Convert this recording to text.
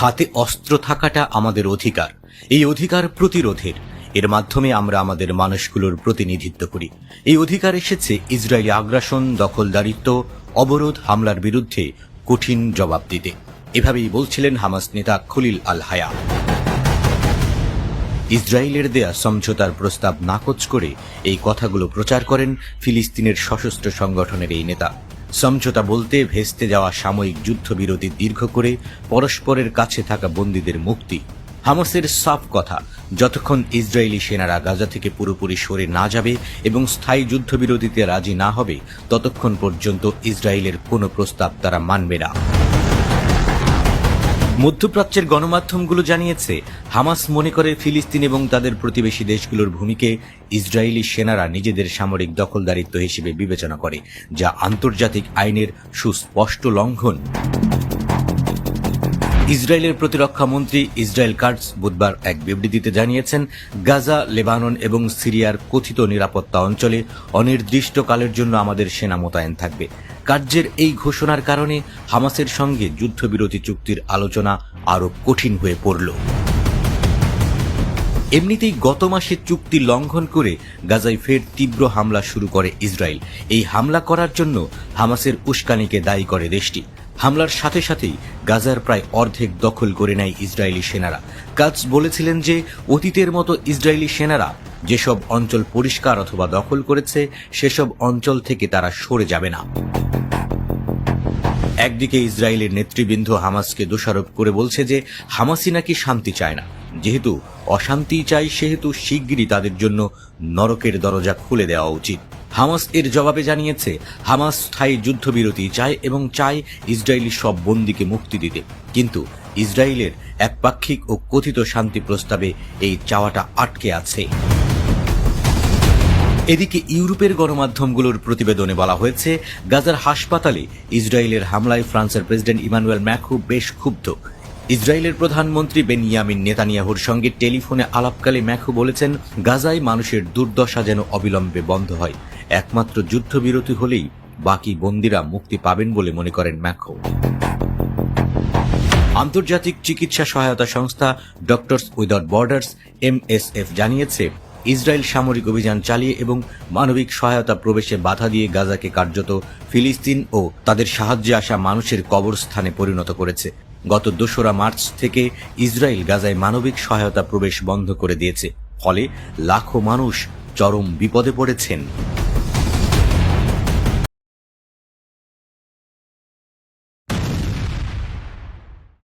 হাতে অস্ত্র থাকাটা আমাদের অধিকার। এই অধিকার প্রতিরোধের। এর মাধ্যমে আমরা আমাদের মানুষগুলোর প্রতিনিধিত্ব করি। এই অধিকার এসেছে ইসরায়েলি আগ্রাসন, দখলদারিত্ব, অবরোধ, হামলার বিরুদ্ধে কঠিন জবাব দিতে। এভাবেই বলছিলেন হামাস নেতা খলিল আল হায়া ইসরায়েলের দেয়া সমঝোতার প্রস্তাব নাকচ করে এই কথাগুলো প্রচার করেন ফিলিস্তিনের সশস্ত্র সংগঠনের এই নেতা। সমঝোতা বলতে ভেস্তে যাওয়া সাময়িক যুদ্ধবিরতি দীর্ঘ করে পরস্পরের কাছে থাকা বন্দীদের মুক্তি। হামাসের সাফ কথা, যতক্ষণ ইসরায়েলি সেনারা গাজা থেকে পুরোপুরি সরে না যাবে এবং স্থায়ী যুদ্ধবিরতিতে রাজি না হবে, ততক্ষণ পর্যন্ত ইসরায়েলের কোনো প্রস্তাব তারা মানবে না। মধ্যপ্রাচ্যের গণমাধ্যমগুলো জানিয়েছে, হামাস মনে করে ফিলিস্তিন এবং তাদের প্রতিবেশী দেশগুলোর ভূমিকে ইসরায়েলি সেনারা নিজেদের সামরিক দখলদারিত্ব হিসেবে বিবেচনা করে, যা আন্তর্জাতিক আইনের সুস্পষ্ট লঙ্ঘন। ইসরায়েলের প্রতিরক্ষা মন্ত্রী ইসরায়েল কার্টস বুধবার এক বিবৃতিতে জানিয়েছেন, গাজা, লেবানন এবং সিরিয়ার কথিত নিরাপত্তা অঞ্চলে অনির্দিষ্টকালের জন্য আমাদের সেনা মোতায়েন থাকবে। কার্যের এই ঘোষণার কারণে হামাসের সঙ্গে যুদ্ধবিরতি চুক্তির আলোচনা আরও কঠিন হয়ে পড়ল। এমনিতেই গত মাসে চুক্তি লঙ্ঘন করে গাজায় ফের তীব্র হামলা শুরু করে ইসরায়েল। এই হামলা করার জন্য হামাসের উস্কানিকে দায়ী করে দেশটি। হামলার সাথে সাথেই গাজার প্রায় অর্ধেক দখল করে নেয় ইসরায়েলি সেনারা। কাজ বলেছিলেন যে অতীতের মতো ইসরায়েলি সেনারা যেসব অঞ্চল পরিষ্কার অথবা দখল করেছে, সেসব অঞ্চল থেকে তারা সরে যাবে না। একদিকে ইসরায়েলের নেতৃবৃন্দ হামাসকে দোষারোপ করে বলছে যে হামাসই নাকি শান্তি চায় না। যেহেতু অশান্তি চাই, সেহেতু শিগগিরই তাদের জন্য নরকের দরজা খুলে দেওয়া উচিত। হামাস এর জবাবে জানিয়েছে, হামাস স্থায়ী যুদ্ধবিরতি চায় এবং চায় ইসরায়েলি সব বন্দীকে মুক্তি দিতে। কিন্তু ইসরায়েলের একপাক্ষিক ও কথিত শান্তি প্রস্তাবে এই চাওয়াটা আটকে আছে। এদিকে ইউরোপের গণমাধ্যমগুলোর প্রতিবেদনে বলা হয়েছে, গাজার হাসপাতালে ইসরায়েলের হামলায় ফ্রান্সের প্রেসিডেন্ট ইমানুয়েল ম্যাখু বেশ ক্ষুব্ধ। ইসরায়েলের প্রধানমন্ত্রী বেনিয়ামিন নেতানিয়াহুর সঙ্গে টেলিফোনে আলাপকালে ম্যাখু বলেছেন, গাজায় মানুষের দুর্দশা যেন অবিলম্বে বন্ধ হয়। একমাত্র যুদ্ধবিরতি হলেই বাকি বন্দিরা মুক্তি পাবেন বলে মনে করেন ম্যাখু। আন্তর্জাতিক চিকিৎসা সহায়তা সংস্থা ডক্টরস উইদাউট বর্ডার্স, এমএসএফ জানিয়েছে ইসরায়েল সামরিক অভিযান চালিয়ে এবং মানবিক সহায়তা প্রবেশে বাধা দিয়ে গাজাকে কার্যত ফিলিস্তিন ও তাদের সাহায্যে আসা মানুষের কবরস্থানে পরিণত করেছে। গত দোসরা মার্চ থেকে ইসরায়েল গাজায় মানবিক সহায়তা প্রবেশ বন্ধ করে দিয়েছে। ফলে লাখো মানুষ চরম বিপদে পড়েছেন।